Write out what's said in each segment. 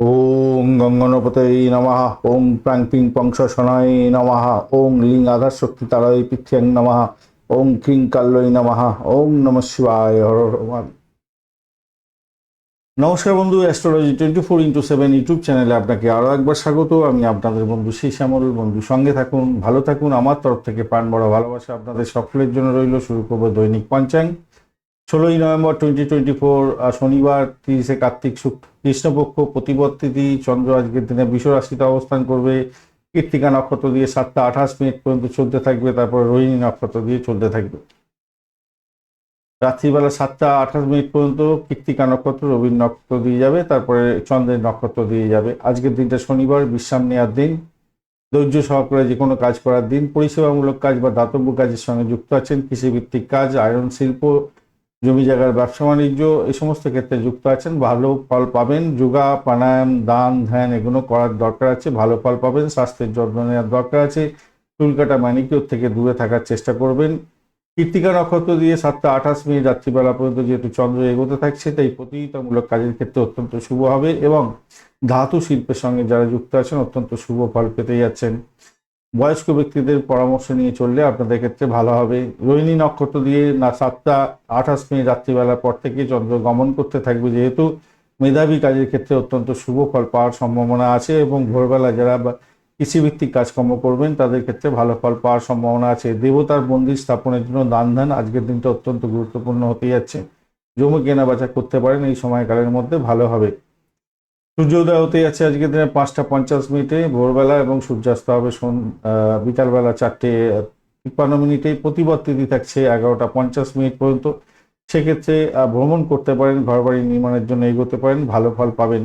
ওং গঙ্গনপতয়ে নমঃ। ওং প্রাং পিং পংস শনায় নমঃ। ওং লিং আধার শক্তি তারায় পিথ্যাং নমঃ। ওং ক্রিং কাল্লয় নমঃ। ওং নম শিবায় হর মহাদেব। নমস্কার বন্ধু, astrology twenty four into seven YouTube চ্যানেলে আপনাকে আরও একবার স্বাগত। আমি আপনাদের বন্ধু সেই শ্যামল বন্ধু, সঙ্গে থাকুন, ভালো থাকুন। আমার তরফ থেকে প্রাণ বড় ভালোবাসা আপনাদের সকলের জন্য রইল। শুরু করব দৈনিক পঞ্চাঙ্গ ষোলোই নভেম্বর টোয়েন্টি টোয়েন্টি ফোর শনিবার তিরিশে কার্তিক শুক্ল কৃষ্ণপক্ষ প্রতিপদ তিথি চন্দ্র আজকের দিনে বিষ রাশিতে অবস্থান করবে। কীর্তিকা নক্ষত্র দিয়ে সাতটা আঠাশ মিনিট পর্যন্ত চলতে থাকবে, তারপর রোহিণী নক্ষত্র দিয়ে চলতে থাকবে। রাত্রিবেলা সাতটা আঠাশ মিনিট পর্যন্ত কীর্তিকা নক্ষত্র রবির নক্ষত্র দিয়ে যাবে, তারপরে চন্দ্রের নক্ষত্র দিয়ে যাবে। আজকের দিনটা শনিবার, বিশ্রাম নেওয়ার দিন। ধৈর্য সহকারে যে কোনো কাজ করার দিন। পরিষেবামূলক কাজ বা দাতব্য কাজের সঙ্গে যুক্ত আছেন কৃষিভিত্তিক কাজ, আয়রন, শিল্প জমি জায়গার ব্যবসা বাণিজ্য, এই সমস্ত ক্ষেত্রে যুক্ত আছেন। ভালো ফল পাবেন। যোগা, প্রাণায়াম, দান, ধ্যান, এগুলো করার দরকার আছে। ভালো ফল পাবেন, স্বাস্থ্যের যত্ন নেওয়ার দরকার আছে। চুল কাটা থেকে দূরে থাকার চেষ্টা করবেন। কৃত্তিকা নক্ষত্র দিয়ে সাতটা আঠাশ মিনিট রাত্রিবেলা পর্যন্ত যেহেতু চন্দ্র এগোতে থাকছে, তাই প্রতিযোগিতামূলক কাজের ক্ষেত্রে অত্যন্ত শুভ হবে এবং ধাতু শিল্পের সঙ্গে যারা যুক্ত আছেন, অত্যন্ত শুভ ফল পেতে যাচ্ছেন। বয়স্ক ব্যক্তিদের পরামর্শ নিয়ে চললে আপনাদের ক্ষেত্রে ভালো হবে। রোহিণী নক্ষত্র দিয়ে না সাতটা, আঠাশ মিনিট রাত্রিবেলার পর থেকে চন্দ্র গমন করতে থাকবে যেহেতু মেধাবী কাজের ক্ষেত্রে অত্যন্ত শুভ ফল পাওয়ার সম্ভাবনা আছে এবং ভোরবেলা যারা কৃষিভিত্তিক কাজকর্ম করবেন তাদের ক্ষেত্রে ভালো ফল পাওয়ার সম্ভাবনা আছে। দেবতার মন্দির স্থাপনের জন্য দান ধ্যান আজকের দিনটা অত্যন্ত গুরুত্বপূর্ণ হতে যাচ্ছে। জমি কেনা বেচা করতে পারেন, এই সময়কালের মধ্যে ভালো হবে। সূর্যোদয় হতে যাচ্ছে আজকের দিনে পাঁচটা পঞ্চাশ মিনিটে, ভোরবেলা এবং সূর্যাস্ত হবে বিকালবেলা চারটে তিপ্পান্ন মিনিটে প্রতিবাদ তিথি থাকছে এগারোটা পঞ্চাশ মিনিট পর্যন্ত। সেক্ষেত্রে ভ্রমণ করতে পারেন ঘর বাড়ি নির্মাণের জন্য এগোতে পারেন, ভালো ফল পাবেন।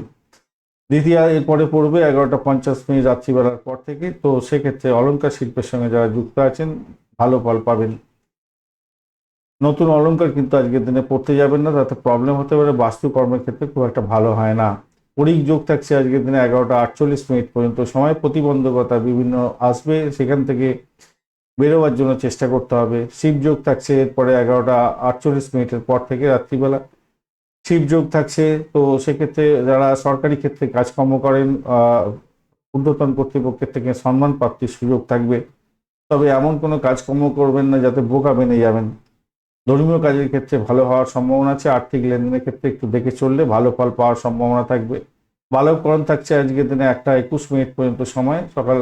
দ্বিতীয়, এরপরে পড়বে এগারোটা পঞ্চাশ মিনিট রাত্রিবেলার পর থেকে। তো সেক্ষেত্রে অলংকার শিল্পের সঙ্গে যারা যুক্ত আছেন, ভালো ফল পাবেন। নতুন অলংকার কিন্তু আজকের দিনে পড়তে যাবেন না, তাতে প্রবলেম হতে পারে, বাস্তুকর্মের ক্ষেত্রে খুব একটা ভালো হয় না। পরিক যোগ থাকছে আজকের দিনে এগারোটা আটচল্লিশ মিনিট পর্যন্ত। সময় প্রতিবন্ধকতা বিভিন্ন আসবে, সেখান থেকে বেরোবার জন্য চেষ্টা করতে হবে। শিব যোগ থাকছে এরপরে এগারোটা আটচল্লিশ মিনিটের পর থেকে রাত্রিবেলা। শিব যোগ থাকছে, তো সেক্ষেত্রে যারা সরকারি ক্ষেত্রে কাজকর্ম করেন ঊর্ধ্বতন কর্তৃপক্ষের থেকে সম্মান প্রাপ্তির সুযোগ থাকবে। তবে এমন কোনো কাজকর্ম করবেন না যাতে বোকা বেনে যাবেন। ধর্মীয় কাজের ক্ষেত্রে ভালো হওয়ার সম্ভাবনা আছে, আর্থিক লেনদেনের ক্ষেত্রে একটু দেখে চললে ভালো ফল পাওয়ার সম্ভাবনা থাকবে। বালকরণ থাকছে আজকের দিনে একটা একুশ মিনিট পর্যন্ত সময়, সকাল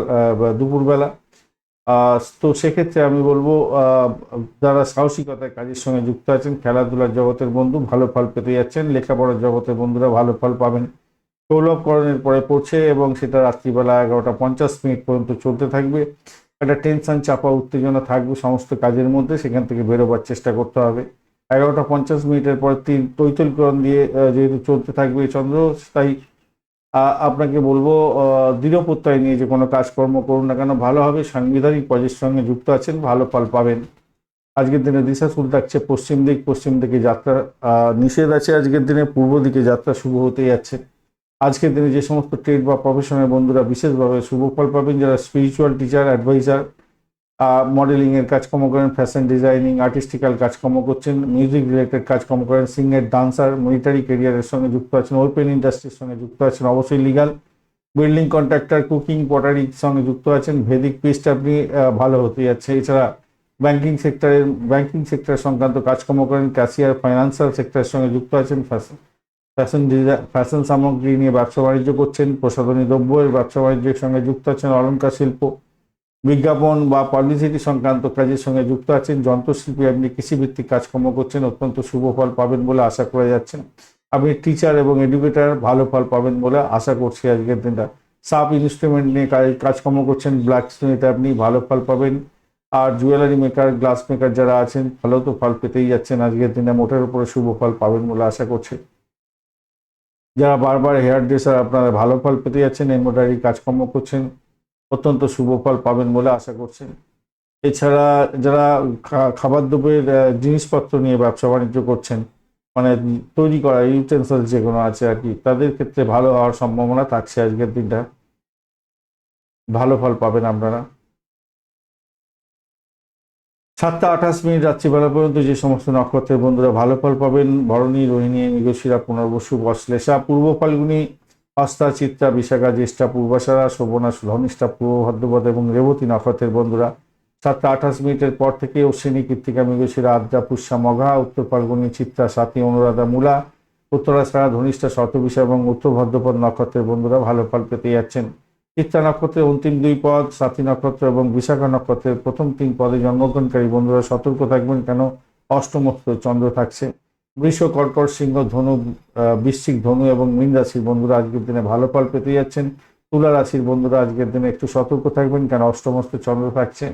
দুপুরবেলা। তো সেক্ষেত্রে আমি বলব যারা সাহসিকতার কাজের সঙ্গে যুক্ত আছেন, খেলাধুলার জগতের বন্ধু, ভালো ফল পেতে যাচ্ছেন, লেখাপড়ার জগতের বন্ধুরা ভালো ফল পাবেন। সৌলভকরণের পরে পড়ছে এবং সেটা রাত্রিবেলা এগারোটা পঞ্চাশ মিনিট পর্যন্ত চলতে থাকবে। একটা টেনশন, চাপা, উত্তেজনা থাকবে সমস্ত কাজের মধ্যে, সেখান থেকে বেরোবার চেষ্টা করতে হবে। এগারোটা পঞ্চাশ মিনিটের পর তিন তৈতলকরণ দিয়ে যেহেতু চলতে থাকবে চন্দ্র, তাই আপনাকে বলব দৃঢ় প্রত্যয় নিয়ে যে কোনো কাজকর্ম করুন না কেন, ভালো হবে, সাংবিধানিক পদের সঙ্গে যুক্ত আছেন, ভালো ফল পাবেন। আজকের দিনে দিশা শুরু থাকছে পশ্চিম দিক, পশ্চিম দিকে যাত্রা নিষেধ আছে আজকের দিনে, পূর্ব দিকে যাত্রা শুরু হতে যাচ্ছে। আজকের দিনে যে সমস্ত ট্রেড বা প্রফেশনের বন্ধুরা বিশেষভাবে শুভ ফল পাবেন, যারা স্পিরিচুয়াল টিচার অ্যাডভাইজার মডেলিং এর কাজকর্ম করেন ফ্যাশন ডিজাইনিং আর্টিস্টিক্যাল কাজকর্ম করছেন মিউজিক রিলেটেড কাজকর্ম করেন সিঙ্গার ডান্সার মিলিটারি ক্যারিয়ারের সঙ্গে যুক্ত আছেন ওপেন ইন্ডাস্ট্রির সঙ্গে যুক্ত আছেন, অবশ্যই লিগাল বিল্ডিং কন্ট্রাক্টর কুকিং পটারির সঙ্গে যুক্ত আছেন ভেদিক পিস্ট আপনি ভালো হতে যাচ্ছে। এছাড়া ব্যাংকিং সেক্টরের ব্যাংকিং সেক্টর সংক্রান্ত কাজকর্ম করেন ক্যাশিয়ার ফাইন্যান্সিয়াল সেক্টরের সঙ্গে যুক্ত আছেন ফ্যাশন ফ্যাশন ডিজাইন ফ্যাশন সামগ্রী নিয়ে ব্যবসা বাণিজ্য করছেন, প্রসাধনী দ্রব্যের ব্যবসা বাণিজ্যের সঙ্গে যুক্ত আছেন, অলংকার শিল্প, বিজ্ঞাপন বা পাবলিসিটি সংক্রান্ত কাজের সঙ্গে যুক্ত আছেন, যন্ত্রশিল্পী আপনি কৃষিভিত্তিক কাজকর্ম করছেন, অত্যন্ত শুভ ফল পাবেন বলে আশা করা যাচ্ছেন আপনি টিচার এবং এডুকেটার, ভালো ফল পাবেন বলে আশা করছি আজকের দিনটা। সাব ইনস্ট্রুমেন্ট নিয়ে কাজ- কাজকর্ম করছেন, ব্ল্যাক স্টোনিতে আপনি ভালো ফল পাবেন। আর জুয়েলারি মেকার, গ্লাস মেকার যারা আছেন, ভালো তো ফল পেতেই যাচ্ছেন আজকের দিনে, মোটের উপরে শুভ ফল পাবেন বলে আশা করছি। যারা বারবার হেয়ার ড্রেসার আপনারা ভালো ফল পেতে যাচ্ছেন, এমব্রয়ডারি কাজকর্ম করছেন, অত্যন্ত শুভ ফল পাবেন বলে আশা করছেন। এছাড়া যারা খাবার দ্রব্যের জিনিসপত্র নিয়ে ব্যবসা বাণিজ্য করছেন মানে তৈরি করা ইউটেন্সিল যেগুলো আছে আর কি, তাদের ক্ষেত্রে ভালো হওয়ার সম্ভাবনা থাকছে আজকের দিনটা। ভালো ফল পাবেন আপনারা। সাতটা আঠাশ মিনিট রাত্রিবেলা পর্যন্ত যে সমস্ত নক্ষত্রের বন্ধুরা ভালো ফল পাবেন, ভরণী, রোহিণী মৃগশিরা পুনর্বসু বশ্লেষা পূর্ব ফাল্গুনি হস্তা চিত্রা, বিশাখা, জ্যেষ্ঠা, পূর্বাশারা, শোভনা ধনিষ্ঠা পূর্ব ভদ্রপদ এবং রেবতী নক্ষত্রের বন্ধুরা সাতটা আঠাশ মিনিটের পর থেকে অশ্বিনী, কৃত্তিকা, মৃগশিরা, আদ্রা, পুষ্যা, মঘা, উত্তর ফাল্গুনি, চিত্রা সাথী অনুরাধা, মূলা উত্তরাষাঢ়া ধনিষ্ঠা, শতবিশা এবং উত্তর ভদ্রপদ নক্ষত্রের বন্ধুরা ভালো ফল পেতে যাচ্ছেন। চিত্রা নক্ষত্রের অন্তিম দুই পদ সাথী নক্ষত্র এবং বিশাখা নক্ষত্রের প্রথম তিন পদে জন্মগ্রহণকারী বন্ধুরা সতর্ক থাকবেন কেন? অষ্টমস্ত চন্দ্র থাকছে। বৃষ কর্কট সিংহ ধনু বৃশ্চিক ধনু এবং মীন রাশির বন্ধুরা আজকের দিনে ভালো ফল পেতে যাচ্ছেন। তুলা রাশির বন্ধুরা আজকের দিনে একটু সতর্ক থাকবেন কেন? অষ্টমস্ত চন্দ্র থাকছে।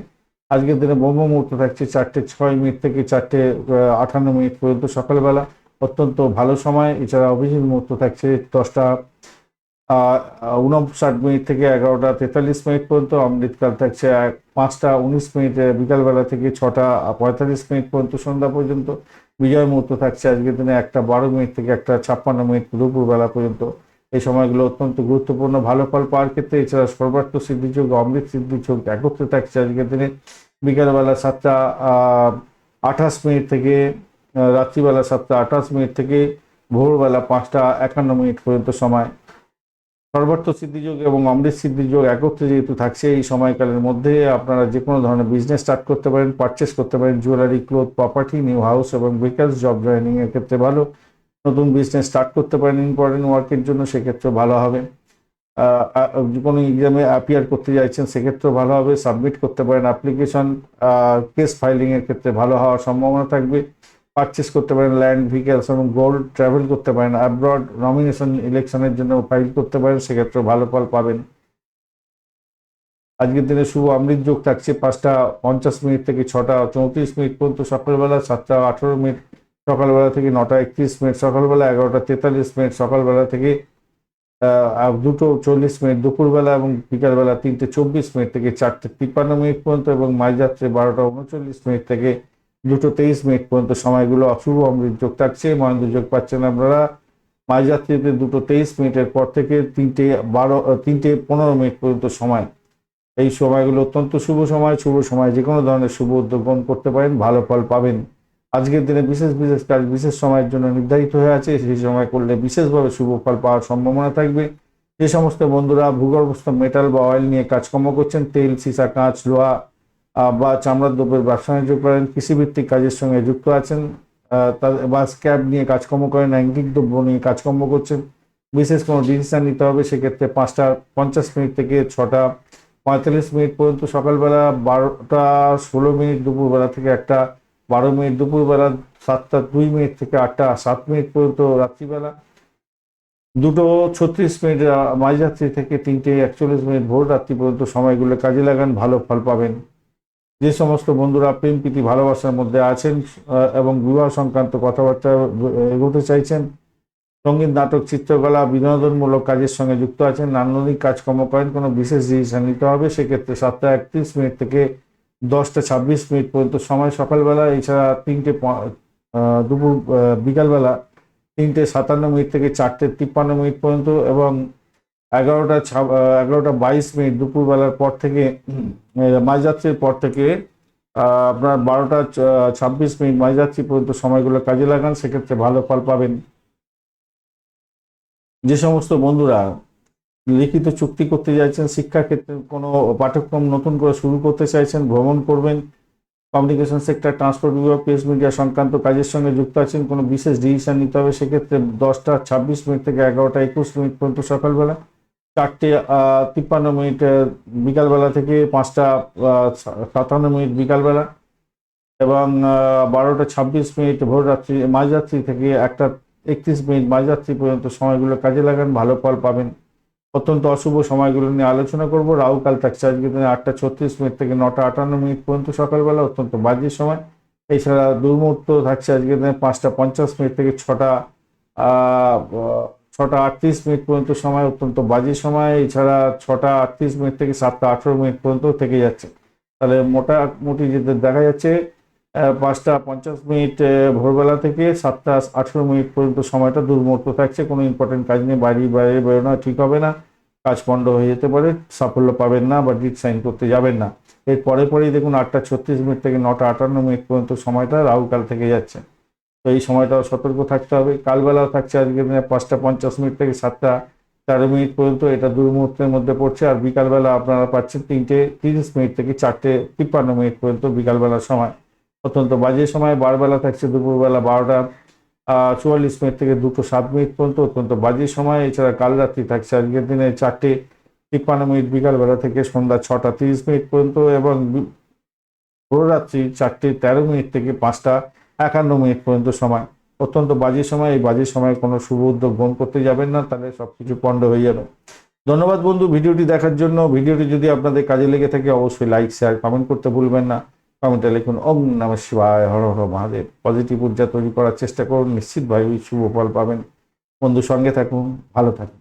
আজকের দিনে ব্রহ্ম মুহূর্ত থাকছে চারটে ছয় মিনিট থেকে চারটে আহ, আটান্ন মিনিট পর্যন্ত সকালবেলা। অত্যন্ত ভালো সময়। এছাড়া অভিজিৎ মুহূর্ত থাকছে দশটা উনষাট মিনিট থেকে এগারোটা তেতাল্লিশ মিনিট পর্যন্ত অমৃতকাল থাকছে পাঁচটা উনিশ মিনিট বিকালবেলা থেকে ছটা পঁয়তাল্লিশ মিনিট পর্যন্ত সন্ধ্যা পর্যন্ত। বিজয় মুহূর্ত থাকছে আজকের দিনে একটা বারো মিনিট থেকে একটা ছাপ্পান্ন মিনিট দুপুরবেলা পর্যন্ত। এই সময়গুলো অত্যন্ত গুরুত্বপূর্ণ। ভালো ফল পাওয়ার ক্ষেত্রে, এছাড়া সর্বার্থ সিদ্ধিযোগ, অমৃত সিদ্ধিযোগ একত্রে থাকছে আজকের দিনে। বিকালবেলা সাতটা আঠাশ মিনিট থেকে রাত্রিবেলা সাতটা আঠাশ মিনিট থেকে, ভোরবেলা পাঁচটা একান্ন মিনিট পর্যন্ত সময়। সর্বার্থ সিদ্ধিযোগ এবং অমৃত সিদ্ধিযোগ একত্রে যেহেতু থাকছে, এই সময়কালের মধ্যে আপনারা যে কোনো ধরনের বিজনেস স্টার্ট করতে পারেন পারচেস করতে পারেন jewellery cloth property new house এবং ভেহিকলস জব জয়নিং এর ক্ষেত্রে ভালো। নতুন বিজনেস স্টার্ট করতে পারেন ইম্পর্টেন্ট ওয়ার্কের জন্য সেক্ষেত্রে ভালো হবে। কোনো এক্সামে অ্যাপিয়ার করতে চাইছেন সেক্ষেত্রেও ভালো হবে। সাবমিট করতে পারেন অ্যাপ্লিকেশন কেস ফাইলিংয়ের ক্ষেত্রে ভালো হওয়ার সম্ভাবনা থাকবে। পারচেস করতে পারেন ল্যান্ড ভেহিকেলস এবং গোল্ড ট্রাভেল করতে পারেন অ্যাব্রড নমিনেশন ইলেকশনের জন্য ফাইল করতে পারেন, সেক্ষেত্রে ভালো ফল পাবেন। আজকের দিনে শুভ অমৃত যোগ থাকছে পাঁচটা পঞ্চাশ মিনিট থেকে ছটা চৌত্রিশ মিনিট পর্যন্ত সকালবেলা, সাতটা আঠারো মিনিট সকালবেলা থেকে নটা একত্রিশ মিনিট সকালবেলা, এগারোটা তেতাল্লিশ মিনিট সকালবেলা থেকে দুটো চল্লিশ মিনিট দুপুরবেলা এবং বিকালবেলা তিনটে চব্বিশ মিনিট থেকে চারটে তিপ্পান্ন মিনিট পর্যন্ত এবং মাঝরাত্রে বারোটা উনচল্লিশ মিনিট থেকে দুটো তেইশ মিনিট পর্যন্ত সময়গুলো অশুভ অমৃত যোগ থাকছে, মহেন্দ্র যোগ পাচ্ছেন আপনারা। মাঝরাত্রিতে দুটো তেইশ মিনিটের পর থেকে তিনটে বারো তিনটে পনেরো মিনিট পর্যন্ত সময়। এই সময়গুলো অত্যন্ত শুভ সময় শুভ সময় যে কোনো ধরনের শুভ উদ্যোগ গ্রহণ করতে পারেন, ভালো ফল পাবেন। আজকের দিনে বিশেষ বিশেষ কাজ, বিশেষ সময়ের জন্য নির্ধারিত হয়ে আছে, সেই সময় করলে বিশেষভাবে শুভ ফল পাওয়ার সম্ভাবনা থাকবে। যে সমস্ত বন্ধুরা ভূগর্ভস্থ মেটাল বা অয়েল নিয়ে কাজকর্ম করছেন, তেল, সীসা, কাঁচ, লোহা বা চামড়ার দ্রব্যের ব্যবসা বাণিজ্য করেন, কৃষিভিত্তিক কাজের সঙ্গে যুক্ত আছেন বা স্ক্যাব নিয়ে কাজকর্ম করেন অ্যাঙ্গিক দ্রব্য নিয়ে কাজকর্ম করছেন। বিশেষ কোনো ডিসিশন নিতে হবে, সেক্ষেত্রে পাঁচটা, পঞ্চাশ মিনিট থেকে ছটা, পঁয়তাল্লিশ মিনিট পর্যন্ত সকালবেলা বারোটা, ষোলো মিনিট দুপুরবেলা থেকে একটা, বারো মিনিট দুপুরবেলা, সাতটা, দুই মিনিট থেকে আটটা, সাত মিনিট পর্যন্ত রাত্রিবেলা। দুটো ছত্রিশ মিনিট মাঝরাত্রি থেকে তিনটে একচল্লিশ মিনিট ভোর রাত্রি পর্যন্ত সময়গুলো কাজে লাগান, ভালো ফল পাবেন। যে সমস্ত বন্ধুরা প্রেম, প্রীতি, ভালোবাসার মধ্যে আছেন এবং বিবাহ সংক্রান্ত কথাবার্তা এগোতে চাইছেন, সংগীত, নাটক, চিত্রকলা, বিনোদনমূলক কাজের সঙ্গে যুক্ত আছেন, নান্দনিক কাজকর্ম করেন, কোনো বিশেষ ডিসিশন নিতে হবে, সেক্ষেত্রে সাতটা একত্রিশ মিনিট থেকে দশটা ছাব্বিশ মিনিট পর্যন্ত সময় সকালবেলা, এছাড়া তিনটে দুপুর বিকালবেলা তিনটে সাতান্ন মিনিট থেকে চারটে তিপ্পান্ন মিনিট পর্যন্ত এবং এগারোটা এগারোটা বাইশ মিনিট দুপুরবেলার পর থেকে মাঝরাত্রির পর থেকে আপনার বারোটা ছাব্বিশ মিনিট মাঝরাত্রি পর্যন্ত সময়গুলো কাজে লাগান, সেক্ষেত্রে ভালো ফল পাবেন। যে সমস্ত বন্ধুরা লিখিত চুক্তি করতে চাইছেন, শিক্ষাক্ষেত্রে কোনো পাঠ্যক্রম নতুন করে শুরু করতে চাইছেন, ভ্রমণ করবেন কমিউনিকেশন সেক্টর ট্রান্সপোর্ট বিভাগ প্রেস মিডিয়া সংক্রান্ত কাজের সঙ্গে যুক্ত আছেন, কোনো বিশেষ ডিসিশন নিতে হবে, সেক্ষেত্রে দশটা ছাব্বিশ মিনিট থেকে এগারোটা একুশ মিনিট পর্যন্ত সকালবেলা। চারটে তিপ্পান্ন মিনিট বিকালবেলা থেকে পাঁচটা সাতান্ন মিনিট বিকালবেলা এবং বারোটা ছাব্বিশ মিনিট ভোর রাত্রি মাঝরাত্রি থেকে একটা একত্রিশ মিনিট মাঝরাত্রি পর্যন্ত সময়গুলো কাজে লাগান, ভালো ফল পাবেন। অত্যন্ত অশুভ সময়গুলো নিয়ে আলোচনা করব। রাহুকাল থাকছে আজকে দিনে আটটা ছত্রিশ মিনিট থেকে নটা আটান্ন মিনিট পর্যন্ত সকালবেলা, অত্যন্ত বাজে সময়। এছাড়া দুর্মুহূর্ত থাকছে আজকে দিনে পাঁচটা পঞ্চাশ মিনিট থেকে ছটা ছটা আটত্রিশ মিনিট পর্যন্ত সময় অত্যন্ত বাজে সময়, এছাড়া ছটা আটত্রিশ মিনিট থেকে সাতটা আঠেরো মিনিট পর্যন্ত থেকে যাচ্ছে। তাহলে মোটামুটি যেটা দেখা যাচ্ছে পাঁচটা পঞ্চাশ মিনিট ভোরবেলা থেকে সাতটা আঠেরো মিনিট পর্যন্ত সময়টা দুর্মুহূর্ত থাকছে। কোনো ইম্পর্টেন্ট কাজ নিয়ে বাড়ি বাইরে বেরোনো ঠিক হবে না, কাজ পণ্ড হয়ে যেতে পারে, সাফল্য পাবেন না বা ডিট সাইন করতে যাবেন না। এর পরে পরেই দেখুন আটটা ছত্রিশ মিনিট থেকে নটা আটান্ন মিনিট পর্যন্ত সময়টা রাহুকাল থেকে যাচ্ছে। তো এই সময়টাও সতর্ক থাকতে হবে। কালবেলাও থাকছে আজকে দিনে পাঁচটা পঞ্চাশ মিনিট থেকে সাতটা তেরো মিনিট পর্যন্ত এটা দুই মুহূর্তের মধ্যে পড়ছে। আর বিকালবেলা আপনারা পাচ্ছেন তিনটে তিরিশ মিনিট থেকে চারটে তিপ্পান্ন মিনিট পর্যন্ত বিকালবেলার সময়। অত্যন্ত বাজে সময়, বারবেলা থাকছে দুপুরবেলা বারোটা চুয়াল্লিশ মিনিট থেকে দুটো সাত মিনিট পর্যন্ত অত্যন্ত বাজে সময়। এছাড়া কাল রাত্রি থাকছে আজকের দিনে চারটে তিপ্পান্ন মিনিট বিকালবেলা থেকে সন্ধ্যা ছটা তিরিশ মিনিট পর্যন্ত এবং ভোররাত্রি চারটে তেরো মিনিট থেকে পাঁচটা একান্ন মিনিট পর্যন্ত সময়। অত্যন্ত বাজে সময়, এই বাজে সময় কোনো শুভ উদ্যোগ গ্রহণ করতে যাবেন না, তাহলে সবকিছু পণ্ড হয়ে যাবে। ধন্যবাদ বন্ধু ভিডিওটি দেখার জন্য। ভিডিওটি যদি আপনাদের কাজে লেগে থাকে, অবশ্যই লাইক শেয়ার কমেন্ট করতে ভুলবেন না। কমেন্টে লিখুন, ওম নম শিবায়, হর হর মহাদেব। পজিটিভ ঊর্জা তৈরি করার চেষ্টা করুন নিশ্চিতভাবে শুভ ফল পাবেন। বন্ধু সঙ্গে থাকুন, ভালো থাকুন।